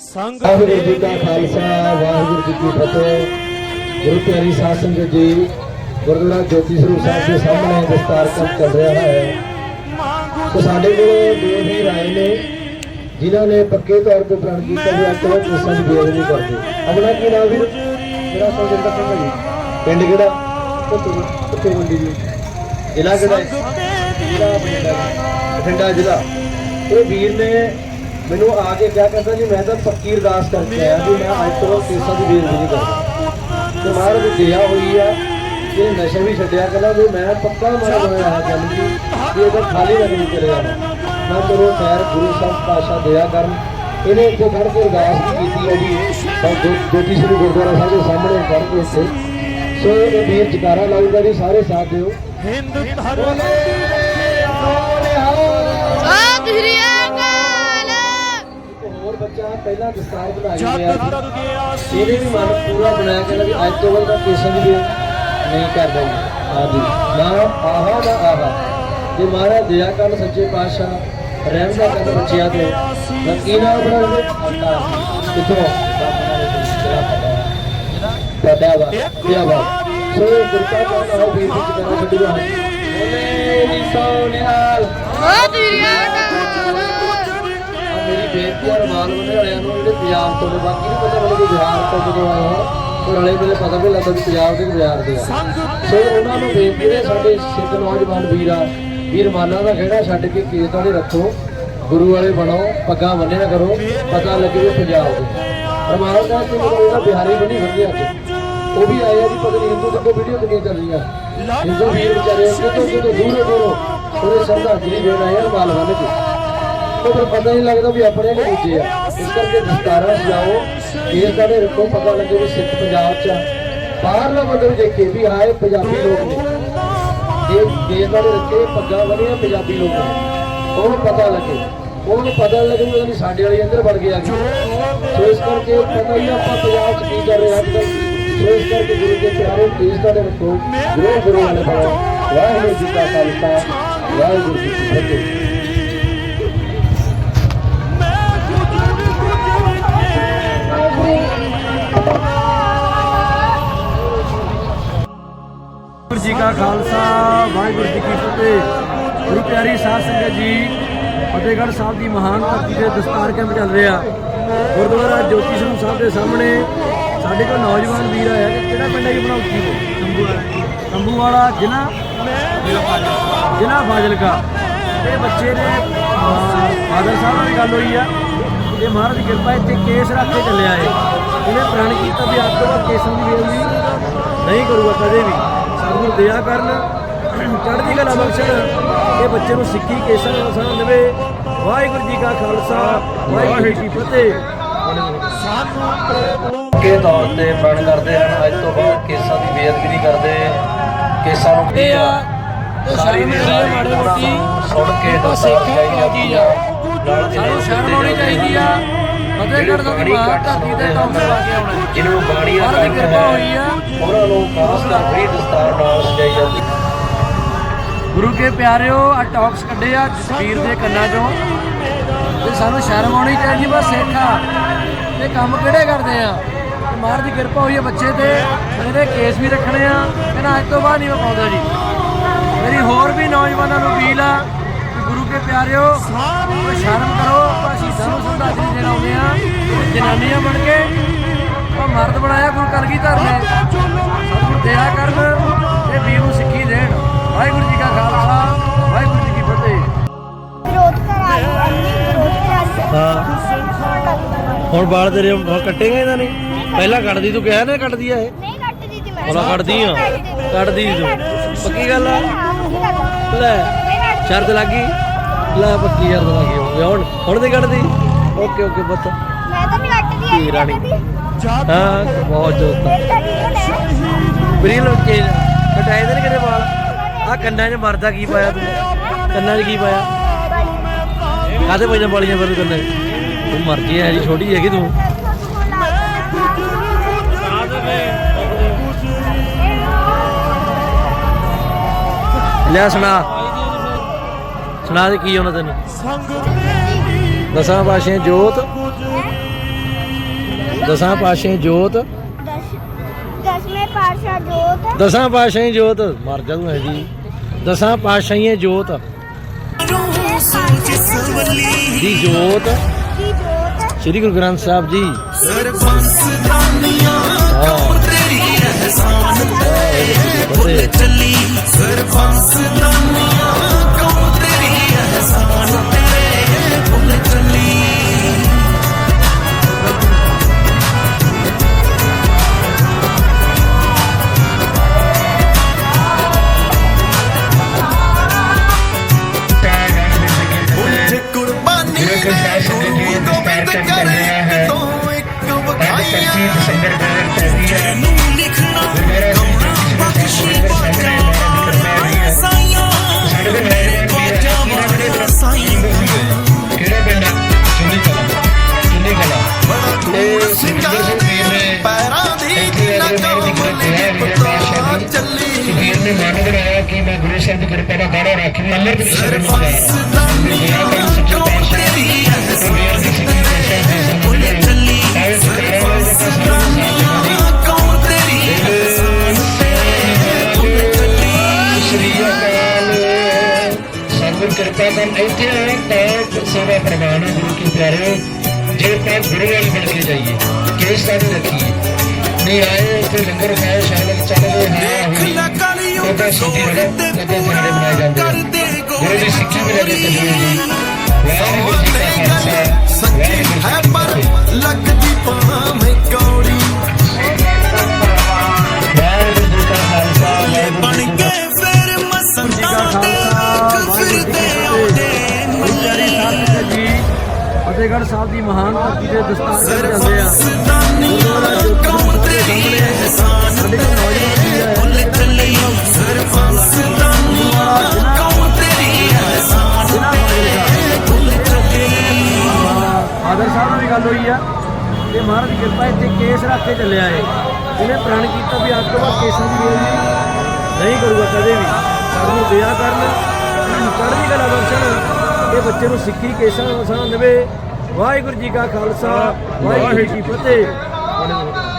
ਸੰਗ ਵਾਹਿਗੁਰੂ ਜੀ ਕਾ ਖਾਲਸਾ ਵਾਹਿਗੁਰੂ ਜੀ ਕੀ ਫਤਿਹ। ਗੁਰੂ ਪਿਆਰੀ ਸਾਧ ਸੰਗਤ ਜੀ ਗੁਰਦੁਆਰਾ ਜੋਤੀ ਸਰੂਪ ਸਾਹਿਬ ਦੇ ਸਾਹਮਣੇ ਦਸਤਾਰ ਕੰਮ ਚੱਲ ਰਿਹਾ ਹੈ। ਸੋ ਸਾਡੇ ਕੋਲ ਦੋ ਵੀਰ ਆਏ ਨੇ ਜਿਨ੍ਹਾਂ ਨੇ ਪੱਕੇ ਤੌਰ ਤੇ ਪ੍ਰਣ ਕੀਤਾ ਵੀ ਅੱਜ ਤੋਂ ਬਾਅਦ ਕੇਸਾਂ ਦੀ ਨਹੀਂ ਕਰਦੇ। ਆਪਣਾ ਕੀ ਨਾਮ ਵੀਰ? ਮੇਰਾ ਸੋਜਿੰਦਰ ਸਿੰਘ ਹੈ ਜੀ। ਪਿੰਡ ਕਿਹੜਾ? ਕੁੱਤੂ ਮੰਡੀ ਜੀ। ਜ਼ਿਲ੍ਹਾ ਕਿਹੜਾ ਹੈ? ਜ਼ਿਲ੍ਹਾ ਬਠਿੰਡਾ ਜ਼ਿਲ੍ਹਾ। ਇਹ ਵੀਰ ਨੇ ਮੈਨੂੰ ਆ ਕੇ ਕਿਹਾ ਕਹਿੰਦਾ ਜੀ ਮੈਂ ਤਾਂ ਪੱਕੀ ਅਰਦਾਸ ਕਰਕੇ ਆਇਆ ਵੀ ਮੈਂ ਅੱਜ ਤੋਂ ਕੇਸਾਂ ਦੀ ਬੇਇੱਜ਼ਤੀ ਨਹੀਂ ਕਰਦਾ। ਤੇ ਮਹਾਰਾਜ ਦੀ ਦਇਆ ਹੋਈ ਆ ਕਿ ਨਸ਼ਾ ਵੀ ਛੱਡਿਆ ਕਹਿੰਦਾ ਵੀ ਮੈਂ ਪੱਕਾ ਮਨ ਹੋਇਆ ਹੈ ਗੱਲ ਦੀ ਵੀ ਇਹਦਾ ਖਾਲੀ ਨਾ ਨਹੀਂ ਕਰਿਆ ਮੈਂ ਚਲੋ ਖੈਰ ਗੁਰੂ ਸਾਹਿਬ ਪਾਸ਼ਾ ਦਇਆ ਕਰਨ। ਇਹਨੇ ਇੱਥੇ ਖੜ ਕੇ ਅਰਦਾਸ ਕੀਤੀ ਹੈ ਜੀ ਤਾਂ ਜੋਤੀ ਸ੍ਰੀ ਗੁਰਦੁਆਰਾ ਸਾਹਿਬ ਦੇ ਸਾਹਮਣੇ ਖੜ ਕੇ ਇੱਥੇ ਸੋ ਇਹ ਵੀਰ ਜਕਾਰਾ ਲਾਊਗਾ ਜੀ ਸਾਰੇ ਸਾਥ ਦਿਓ। ਹਿੰਦ ਧਰਮ ਸਤਿ ਪਹਿਲਾਂ ਦਸਤਾਰ ਬਣਾਈ ਸੀ ਇਹਨੇ ਵੀ ਮਨ ਪੂਰਾ ਬਣਾਇਆ ਕਿ ਅੱਜ ਤੋਂ ਬਾਅਦ ਮੈਂ ਕੇਸਾਂ ਦੀ ਵੀ ਨਹੀਂ ਕਰਦਾ ਜੀ ਹਾਂਜੀ। ਨਾ ਆਹਾ ਨਾ ਆਹਾ। ਜੇ ਮਹਾਰਾਜ ਦਇਆ ਕਰਨ ਸੱਚੇ ਪਾਤਸ਼ਾਹ ਰਹਿਮ ਦਾ ਕਰ ਬੱਚਿਆਂ ਤੇ ਲੱਕੀ ਨਾ ਬਣਾਉਂਦੇ? ਕਿਥੋਂ ਪਤਾ ਵਾ ਕੀ ਵਾ। ਸੋ ਗੁਰਤਾ ਦਾ ਹੋ ਵੀ ਵਿੱਚ ਕਰਾ ਛੱਡੂਗਾ ਬੋਲੇ ਨੀ ਸੋਨਿਹਾਲ। ਸਤਿ ਸ਼੍ਰੀ ਬੇਨਤੀ ਵਾਲਿਆਂ ਨੂੰ ਜਿਹੜੇ ਪੰਜਾਬ ਤੋਂ ਨੇ, ਬਾਕੀ ਨਹੀਂ ਪਤਾ ਮੈਨੂੰ ਬਿਹਾਰ ਤੋਂ ਜਦੋਂ ਆਏ ਹੋ ਪਰ ਵੇਲੇ ਪਤਾ ਵੀ ਲੱਗਦਾ ਵੀ ਪੰਜਾਬ ਦੇ ਬਿਹਾਰ ਦੇ ਆ। ਸੋ ਉਹਨਾਂ ਨੂੰ ਬੇਨਤੀ ਹੈ ਸਾਡੇ ਸਿੱਖ ਨੌਜਵਾਨ ਵੀਰ ਆ, ਵੀਰ ਮਾਨਾ ਦਾ ਖੇੜਾ ਛੱਡ ਕੇ ਕੇਸ ਵਾਲੇ ਰੱਖੋ, ਗੁਰੂ ਵਾਲੇ ਬਣੋ, ਪੱਗਾਂ ਬੰਨਿਆ ਕਰੋ, ਪਤਾ ਲੱਗੇ ਵੀ ਪੰਜਾਬ ਦੇ। ਰਮਾਨ ਦਾ ਤੇ ਮੈਨੂੰ ਬਿਹਾਰੀ ਬਣੀ ਫਿਰਦੇ ਅੱਜ। ਉਹ ਵੀ ਆਏ ਆ ਜੀ, ਪਤਾ ਨਹੀਂ ਹਿੰਦੂ ਕਿੱਥੇ ਵੀਡੀਓ ਕਿੰਨੀਆਂ ਚੱਲ ਰਹੀਆਂ ਹਿੰਦੂ ਵੀਰ ਵਿਚਾਰੇ ਕਿਤੋਂ ਕਿਤੋਂ ਦੂਰੋਂ ਦੂਰੋਂ ਉਹਦੇ ਸ਼ਰਧਾਂਜਲੀ ਦੇਣ ਆਏ ਆ ਮਾਲ ਬੰਨ ਉਹ ਫਿਰ ਪਤਾ ਨਹੀਂ ਲੱਗਦਾ ਵੀ ਆਪਣੇ ਨੇ ਦੂਜੇ ਆ। ਇਸ ਕਰਕੇ ਦਸਤਾਰਾਂ ਸਜਾਓ ਇਹ ਕਦੇ ਰੱਖੋ ਪਤਾ ਲੱਗੇ ਵੀ ਸਿੱਖ ਪੰਜਾਬ ਚ ਆ। ਬਾਹਰਲਾ ਬੰਦੇ ਦੇਖੇ ਵੀ ਆਏ, ਪੰਜਾਬੀ ਲੋਕ ਨੇ। ਇਹ ਦੇਸ਼ ਵਾਲੇ ਰੱਖੇ ਪੱਗਾਂ ਬੰਨੀਆਂ ਪੰਜਾਬੀ ਲੋਕ ਨੇ। ਉਹਨੂੰ ਪਤਾ ਲੱਗੇ। ਉਹਨੂੰ ਪਤਾ ਲੱਗੇ ਵੀ ਉਹਦੀ ਸਾਡੇ ਵਾਲੀ ਅੰਦਰ ਵੜ ਗਿਆ ਸੋ ਇਸ ਕਰਕੇ ਪਤਾ ਹੀ ਆਪਾਂ ਪੰਜਾਬ ਚ ਕੀ ਕਰ ਰਹੇ ਅੱਜ ਕੱਲ੍ਹ ਸੋ ਇਸ ਕਰਕੇ ਗੁਰੂ ਦੇ ਪਿਆਰੇ ਦੇਸ਼ ਦਾ ਰੱਖੋ ਗੁਰੂ ਗੁਰੂ ਵਾਲੇ ਬਣੋ ਵਾਹਿਗੁਰੂ ਜੀ ਕਾ ਖਾਲਸਾ, ਵਾਹਿਗੁਰੂ ਜੀ ਕੀ ਫਤਿਹ। ਵਾਹਿਗੁਰੂ ਜੀ ਕਾ ਖਾਲਸਾ, ਵਾਹਿਗੁਰੂ ਜੀ ਕੀ ਫਤਿਹ। ਗੁਰੂ ਪਿਆਰੀ ਸਾਧ ਸੰਗਤ ਜੀ, ਫਤਿਹਗੜ੍ਹ ਸਾਹਿਬ ਦੀ ਮਹਾਨ ਧਰਤੀ ਤੇ ਦਸਤਾਰ ਕੈਂਪ ਚੱਲ ਰਿਹਾ। ਗੁਰਦੁਆਰਾ ਜੋਤੀ ਸਿੰਘ ਸਾਹਿਬ ਦੇ ਸਾਹਮਣੇ ਸਾਡੇ ਕੋਲ ਨੌਜਵਾਨ ਵੀਰ ਆਇਆ ਕਿ ਕਿਹੜਾ ਪਿੰਡ ਹੈ ਜੀ ਬਣਾਉਤੀ ਕੰਬੂ ਵਾਲਾ ਕੰਬੂ ਵਾਲਾ ਜ਼ਿਲ੍ਹਾ? ਜ਼ਿਲ੍ਹਾ ਫਾਜ਼ਿਲਕਾ। ਇਹ ਬੱਚੇ ਨੇ ਫਾਦਰ ਸਾਹਿਬ ਨਾਲ ਵੀ ਗੱਲ ਹੋਈ ਆ। ਇਹ ਮਹਾਰਾਜ ਦੀ ਕਿਰਪਾ ਇੱਥੇ ਕੇਸ ਰੱਖ ਕੇ ਚੱਲਿਆ ਏ ਇਹਨੇ ਪ੍ਰਣ ਕੀਤਾ ਵੀ ਅੱਜ ਤੋਂ ਬਾਅਦ ਕੇਸਾਂ ਦੀ ਬੇਇੱਜ਼ਤੀ ਨਹੀਂ ਕਰੂਗਾ ਕਦੇ ਵੀ। ਸਤਿਗੁਰ ਦਇਆ ਕਰਨ ਚੜ੍ਹਦੀ ਕਲਾ ਬਖਸ਼ਣ ਇਹ ਬੱਚੇ ਨੂੰ ਸਿੱਖੀ ਕੇਸਾਂ ਦਾ ਸਾਹ ਦੇਵੇ। ਵਾਹਿਗੁਰੂ ਜੀ ਕਾ ਖਾਲਸਾ ਵਾਹਿਗੁਰੂ ਜੀ ਕੀ ਫਤਿਹ। ਕੇ ਤੌਰ ਤੇ ਪ੍ਰਣ ਕਰਦੇ ਹਨ ਅੱਜ ਤੋਂ ਬਾਅਦ ਕੇਸਾਂ ਦੀ ਬੇਅਦਬੀ ਨਹੀਂ ਕਰਦੇ। ਕੇਸਾਂ ਨੂੰ ਕੀ ਆ ਸਾਰੀ ਦੀ ਸਾਰੀ ਉਹਨਾਂ ਨੂੰ ਸੁਣ ਕੇ ਦੱਸਣਾ ਚਾਹੀਦੀ ਆ ਨਾਲ ਸਾਨੂੰ ਸ਼ਰਮ ਆਉਣੀ ਚਾਹੀਦੀ ਆ। ਫਤਿਹਗੜ੍ਹ ਦਾ ਬਾਣੀ ਦਿਮਾਗ ਘੱਟ ਧਰਤੀ ਤੇ ਟੌਪ ਲਾ ਕੇ ਆਉਣਾ। ਜਿਹਨੂੰ ਬਾਣੀਆਂ ਮਹਾਰਾਜ ਦੀ ਕਿਰਪਾ ਹੋਈ ਆ। ਉਹਨਾਂ ਨੂੰ ਖਾਸ ਕਰ ਫਰੀ ਦਸਤਾਰ ਨਾਲ ਸਜਾਈ ਜਾਂਦੀ। ਗੁਰੂ ਕੇ ਪਿਆਰਿਓ ਆ ਟੌਕਸ ਕੱਢੇ ਆ ਜਸਵੀਰ ਦੇ ਕੰਨਾਂ ਚੋਂ। ਤੇ ਸਾਨੂੰ ਸ਼ਰਮ ਆਉਣੀ ਚਾਹੀਦੀ ਬਸ ਸਿੱਖ ਤੇ ਕੰਮ ਕਿਹੜੇ ਕਰਦੇ ਆ? ਮਹਾਰਾਜ ਦੀ ਕਿਰਪਾ ਹੋਈ ਆ ਬੱਚੇ ਤੇ। ਇਹਦੇ ਕੇਸ ਵੀ ਰੱਖਣੇ ਆ। ਕਹਿੰਦਾ ਅੱਜ ਤੋਂ ਬਾਅਦ ਨਹੀਂ ਮੈਂ ਪਾਉਂਦਾ ਜੀ। ਮੇਰੀ ਹੋਰ ਵੀ ਨੌਜਵਾਨਾਂ ਨੂੰ ਅਪੀਲ ਆ ਕਿ ਪਿਆਰਿਓ ਸ਼ਰਮ ਕਰੋ ਆਪਾਂ ਸ਼ਹੀਦਾਂ ਨੂੰ ਸੰਦਾਸੀ ਦੇਣ ਆਉਂਦੇ ਆ ਜਨਾਨੀਆਂ ਬਣ ਕੇ ਆਪਾਂ ਮਰਦ ਬਣਾਇਆ ਗੁਰੂ ਕਲਗੀਧਰ ਨੇ ਸਤਿਗੁਰ ਦਇਆ ਕਰਨ ਤੇ ਵੀਰ ਨੂੰ ਸਿੱਖੀ ਦੇਣ। ਵਾਹਿਗੁਰੂ ਜੀ ਕਾ ਖਾਲਸਾ ਵਾਹਿਗੁਰੂ ਜੀ ਕੀ ਫਤਿਹ। ਵਿਰੋਧ ਕਰਾ ਵਿਰੋਧ ਕਰਾ ਹਾਂ। ਹੁਣ ਬਾਲ ਤੇਰੇ ਕੱਟੇਗਾ ਇਹਨਾਂ ਨੇ? ਪਹਿਲਾਂ ਕੱਟਦੀ ਤੂੰ ਕਿਹਾ ਨਾ ਕੱਟਦੀ ਆ ਇਹ? ਨਹੀਂ ਕੱਟਦੀ ਸੀ ਮੈਂ। ਹੁਣ ਕੱਟਦੀ ਆ। ਕੱਟਦੀ ਤੂੰ। ਪੱਕੀ ਗੱਲ ਆ? ਲੈ ਸ਼ਰਤ ਲੱਗੀ ਲੈ ਪੱਕੀ ਸ਼ਰਤ ਲੱਗੀ ਹੁਣ ਹੁਣ ਹੁਣ ਤੇ ਕੱਟਦੀ ਓਕੇ ਓਕੇ ਬੱਤ ਮੈਂ ਤਾਂ ਨਹੀਂ ਕੱਟਦੀ ਕੀ ਰਾਣੀ? ਹਾਂ ਬਹੁਤ ਜੋਤ ਬਰੀ ਲੋਕੇ ਕਟਾਏ ਦੇ ਨੀ ਕਿਤੇ ਵਾਲ? ਆ ਕੰਨਾਂ 'ਚ ਮਰਦਾ ਕੀ ਪਾਇਆ ਤੂੰ? ਕੰਨਾਂ 'ਚ ਕੀ ਪਾਇਆ? ਕਾਹਦੇ ਪਈਆਂ ਬਾਲੀਆਂ ਫਿਰ ਕੰਨਾਂ 'ਚ? ਤੂੰ ਮਰ ਗਈ ਹੈ ਜੀ ਛੋਟੀ ਹੈਗੀ ਤੂੰ। ਲੈ ਸੁਣਾ। ਸੁਣਾ ਦੇ ਕੀ ਉਹਨਾਂ ਤੈਨੂੰ? ਸੰਗ ਦਸਾਂ ਪਾਸ਼ੇ ਜੋਤ। ਦਸਾਂ ਪਾਸ਼ੇ ਜੋਤ। ਦਸ ਦਸਵੇਂ ਪਾਤਸ਼ਾਹ ਜੋਤ। ਦਸਾਂ ਪਾਸ਼ੇ ਜੋਤ। ਮਰ ਜਾ ਤੂੰ ਹੈ ਜੀ ਦਸਾਂ ਪਾਸ਼ਾਹੀਏ ਜੋਤ। ਦੀ ਜੋਤ। ਸ੍ਰੀ ਗੁਰੂ ਗ੍ਰੰਥ ਸਾਹਿਬ ਜੀ। ਸਰਬੰਸ ਦਾਨੀਆਂ ਹਾਂ। ਤੇਰੀ ਅਹਿਸਾਨ ਫਤਿਹ। ਚੱਲੀ ਸਰਬੰਸ ਦਾਨੀਆਂ ਕੌਣ ਤੇਰੀ ਅਹਿਸਾਨ ਤੇਰੇ ਭੁੱਲ ਚੱਲੀ ਉੱਚ ਕੁਰਬਾਨੀ ਦੇ ਕੌਣ ਤੇਰੀ ਅਹਿਸਾਨ ਤੇਰੇ ਭੁੱਲ ਚੱਲੀ ਸ੍ਰੀ ਅਕਾਲ। ਸਤਿਗੁਰ ਕਿਰਪਾ ਨਾਲ ਇੱਥੇ ਆਏ ਤਾਂ ਸੇਵਾ ਪ੍ਰਵਾਨ ਗੁਰੂ ਕੀ ਪਿਆਰੇ ਜੇ ਤਾਂ ਗੁਰੂ ਵਾਲੀ ਬਣ ਕੇ ਜਾਈਏ ਕੇਸ ਤਾਂ ਰੱਖੀਏ। ਨਹੀਂ ਆਏ ਇੱਥੇ ਲੰਗਰ ਖਾਏ ਸ਼ਾਲਕ ਚੱਲ ਰਹੇ ਹਾਂ ਰੜਕ ਤੇ ਲੱਗੇ ਜਿਹੜੇ ਬਣਾਏ ਜਾਂਦੇ ਕਰਦੇ ਗੁਰੂ ਦੀ ਸਿੱਖੀ ਵੀ ਲੱਗੇ ਕਾ ਗੱਲ ਖਾਲਸਾ ਸੱਚੀ ਹੈ ਪਰ ਲੱਗਦੀ ਭਾਵੇਂ ਕੌੜੀ ਬਣ ਕੀ ਫਿਰ ਮਸਤਾਂ ਦੇ ਫਿਰਦੇ ਆਉਂਦੇ ਜੀ ਫਤਿਹਗੜ੍ਹ ਸਾਹਿਬ ਦੀ ਮਹਾਨ ਧਰਤੀ ਤੇ ਦਸਤਾਰ ਕਰ ਜਾਂਦੇ ਆ ਸਰਬੰਸਦਾਨੀਆਂ ਕੌਣ ਤੇਰੀ ਅਹਿਸਾਨ ਤੇਰੇ ਦੀ ਕਿਰਪਾ ਇੱਥੇ ਕੇਸ ਰੱਖ ਕੇ ਚੱਲਿਆ ਏ। ਇਹਨੇ ਪ੍ਰਣ ਕੀਤਾ ਵੀ ਅੱਜ ਤੋਂ ਬਾਅਦ ਕੇਸਾਂ ਦੀ ਬੇਇੱਜ਼ਤੀ ਨਹੀਂ ਕਰੂਗਾ ਕਦੇ ਵੀ। ਸਾਨੂੰ ਦਇਆ ਕਰਨ ਚੜ੍ਹਦੀ ਕਲਾ ਬਖਸ਼ਣ ਇਹ ਬੱਚੇ ਨੂੰ ਸਿੱਖੀ ਕੇਸਾਂ ਵਸਾਂ ਦੇਵੇ ਵਾਹਿਗੁਰੂ ਜੀ ਕਾ ਖਾਲਸਾ, ਵਾਹਿਗੁਰੂ ਜੀ ਕੀ ਫਤਿਹ।